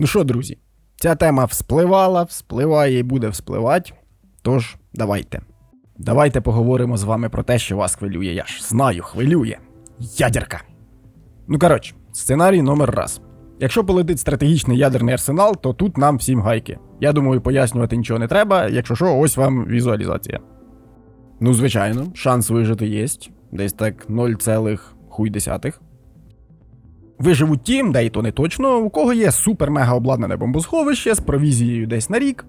Ну що, друзі, ця тема вспливала, вспливає і буде вспливати. Тож, давайте. Давайте поговоримо з вами про те, що вас хвилює. Я ж знаю, хвилює. Ядерка. Ну коротше, сценарій номер раз. Якщо полетить стратегічний ядерний арсенал, то тут нам всім гайки. Я думаю, пояснювати нічого не треба, якщо що, ось вам візуалізація. Ну, звичайно, шанс вижити є. Десь так 0, хуй десятих. Виживуть ті, де і то не точно, у кого є супер-мега обладнане бомбосховище з провізією десь на рік.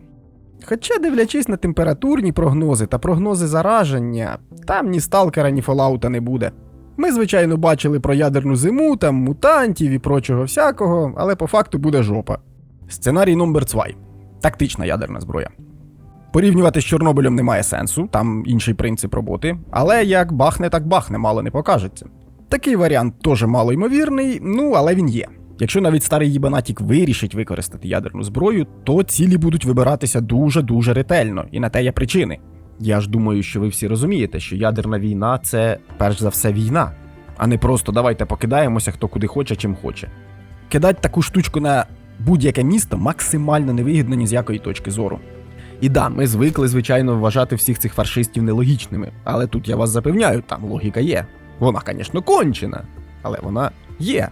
Хоча, дивлячись на температурні прогнози та прогнози зараження, там ні сталкера, ні фоллаута не буде. Ми, звичайно, бачили про ядерну зиму, там мутантів і прочого всякого, але по факту буде жопа. Сценарій номер 2. Тактична ядерна зброя. Порівнювати з Чорнобилем немає сенсу, там інший принцип роботи, але як бахне, так бахне, мало не покажеться. Такий варіант теж мало ймовірний, ну але він є. Якщо навіть старий їбанатік вирішить використати ядерну зброю, то цілі будуть вибиратися дуже-дуже ретельно, і на те є причини. Я ж думаю, що ви всі розумієте, що ядерна війна це перш за все війна, а не просто давайте покидаємося хто куди хоче, чим хоче. Кидать таку штучку на будь-яке місто максимально невигідно ні з якої точки зору. І да, ми звикли, звичайно, вважати всіх цих фаршистів нелогічними, але тут я вас запевняю, там логіка є. Вона, звісно, кончена, але вона є.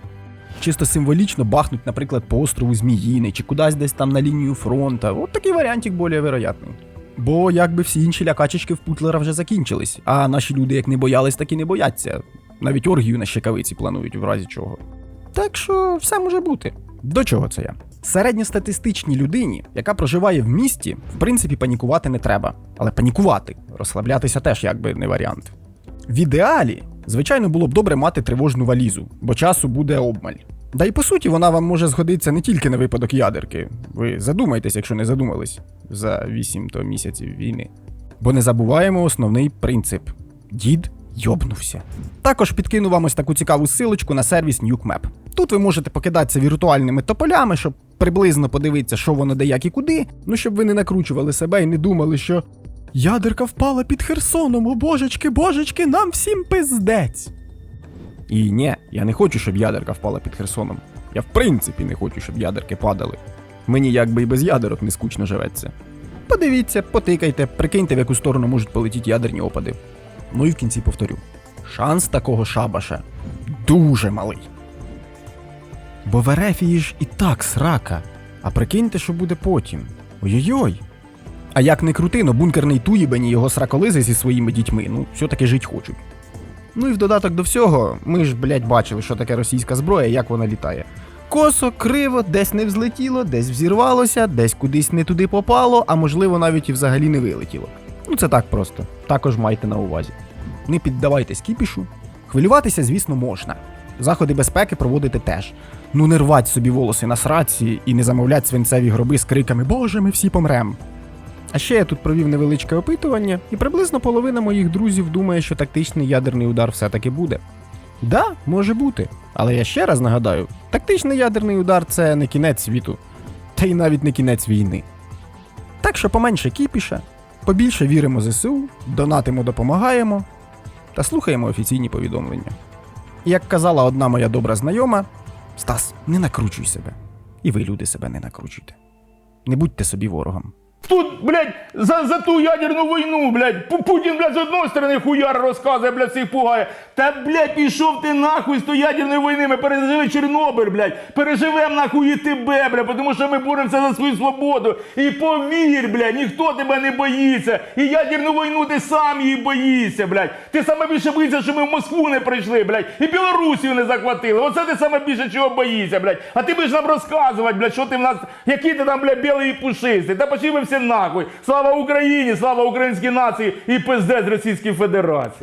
Чисто символічно бахнуть, наприклад, по острову Зміїний чи кудись десь там на лінію фронта. От такий варіантик більш вероятний. Бо якби всі інші лякачечки в Путлера вже закінчились, а наші люди як не боялись, так і не бояться. Навіть оргію на щекавиці планують в разі чого. Так що все може бути. До чого це я? Середньостатистичній людині, яка проживає в місті, в принципі, панікувати не треба. Але панікувати, розслаблятися теж якби не варіант. В ідеалі, звичайно, було б добре мати тривожну валізу, бо часу буде обмаль. Да й по суті, вона вам може згодитися не тільки на випадок ядерки. Ви задумайтесь, якщо не задумались за 8 то місяців війни. Бо не забуваємо основний принцип: дід йобнувся. Також підкину вам ось таку цікаву силочку на сервіс NukeMap. Тут ви можете покидатися віртуальними тополями, щоб приблизно подивитися, що воно де як і куди. Ну щоб ви не накручували себе і не думали, що ядерка впала під Херсоном, о божечки, божечки, нам всім пиздець. І ні, я не хочу, щоб ядерка впала під Херсоном. Я в принципі не хочу, щоб ядерки падали. Мені якби і без ядерок не скучно живеться. Подивіться, потикайте, прикиньте, в яку сторону можуть полетіти ядерні опади. Ну і в кінці повторю: шанс такого шабаша дуже малий. Бо в Ерефії ж і так срака. А прикиньте, що буде потім. Ой-ой-ой. А як не крути, но бункерний Туїбен і його сраколизи зі своїми дітьми, ну, все-таки жить хочуть. Ну і в додаток до всього, ми ж, блядь, бачили, що таке російська зброя, як вона літає. Косо, криво, десь не взлетіло, десь взірвалося, десь кудись не туди попало, а можливо навіть і взагалі не вилетіло. Ну це так просто. Також майте на увазі. Не піддавайтесь кіпішу. Хвилюватися, звісно, можна. Заходи безпеки проводити теж. Ну не рвать собі волоси на сраці і не замовлять свинцеві гроби з криками Боже, ми всі помрем. А ще я тут провів невеличке опитування, і приблизно половина моїх друзів думає, що тактичний ядерний удар все-таки буде. Да, може бути. Але я ще раз нагадаю: тактичний ядерний удар це не кінець світу, та й навіть не кінець війни. Так що поменше кіпіша, побільше віримо ЗСУ, донатимо, допомагаємо та слухаємо офіційні повідомлення. Як казала одна моя добра знайома, Стас, не накручуй себе. І ви, люди, себе не накручуйте. Не будьте собі ворогом. Тут, блядь, за, за ту ядерну війну, блядь, Путін, блядь, з одної сторони хуяр розказує, блядь, всіх пугає. Та, блядь, пішов ти нахуй з тої ядерної війни, ми пережили Чорнобиль, блядь, переживемо нахуй і тебе, блядь, тому що ми боремося за свою свободу. І повір, блядь, ніхто тебе не боїться. І ядерну війну ти сам її боїшся, блядь. Ти саме більше боїшся, що ми в Москву не прийшли, блядь, і Білорусію не захватили. Оце ти саме більше чого боїшся, блядь. А ти будеш нам розказувати, блядь, що ти в нас, які ти там, блядь, білий і пушистий. Та пошли ви всі нахуй. Слава Україні, слава українській нації і пиздець Російській Федерації.